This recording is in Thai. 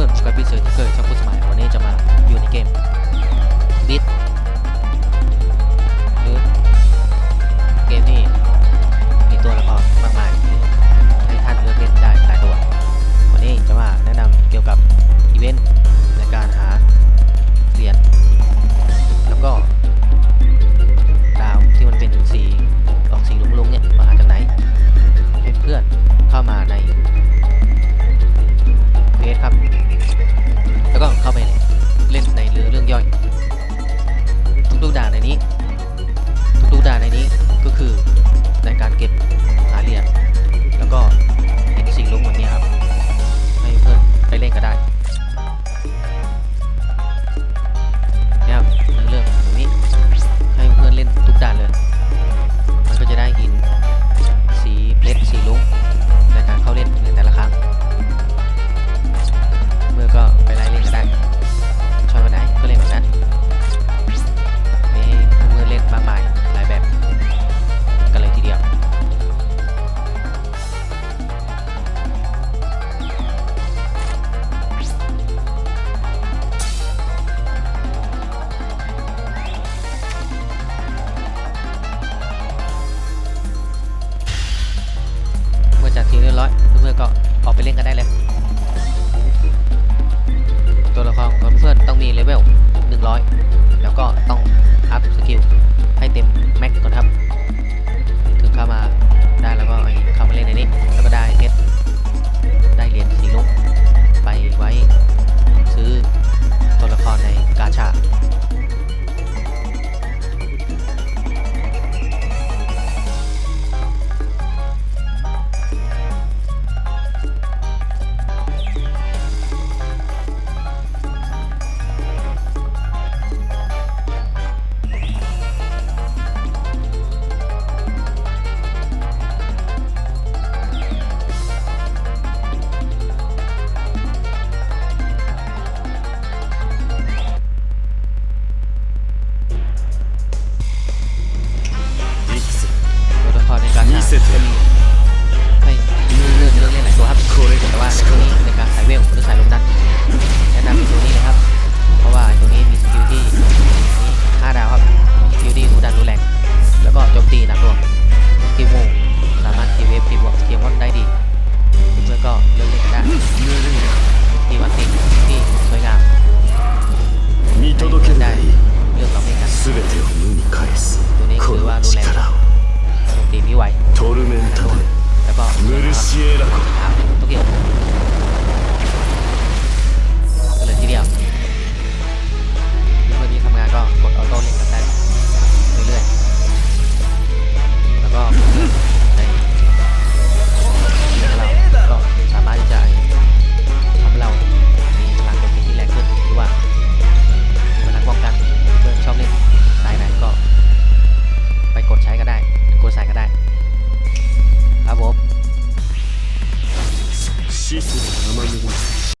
เพิ่มสกอร์พิเศษที่เคยชอบพูดสมัยวันนี้จะมาอยู่ในเกมดิส มืดก็ออกไปเล่นกันได้เลย ตัวละครของเพื่อนต้องมีเลเวล100 แล้วก็ต้องอัพสกิลให้เต็มแม็กก่อนครับ เป็นเคยมีเรื่องเรื่องเล่นหลายตัวครับแต่ว่าตัวนี้ในการสายเวลหรือสายลมดันแนะนำเป็นตัวนี้นะครับ เพราะว่าตัวนี้มีสกิลที่5ดาวครับสกิลที่รู้ดันรู้แรงแล้วก็โจมตีหนักหน่วงสกิลโมสามารถตีเวฟตีบวกสกิลมอนได้ดีเพื่อก็เลื่นเล่นได้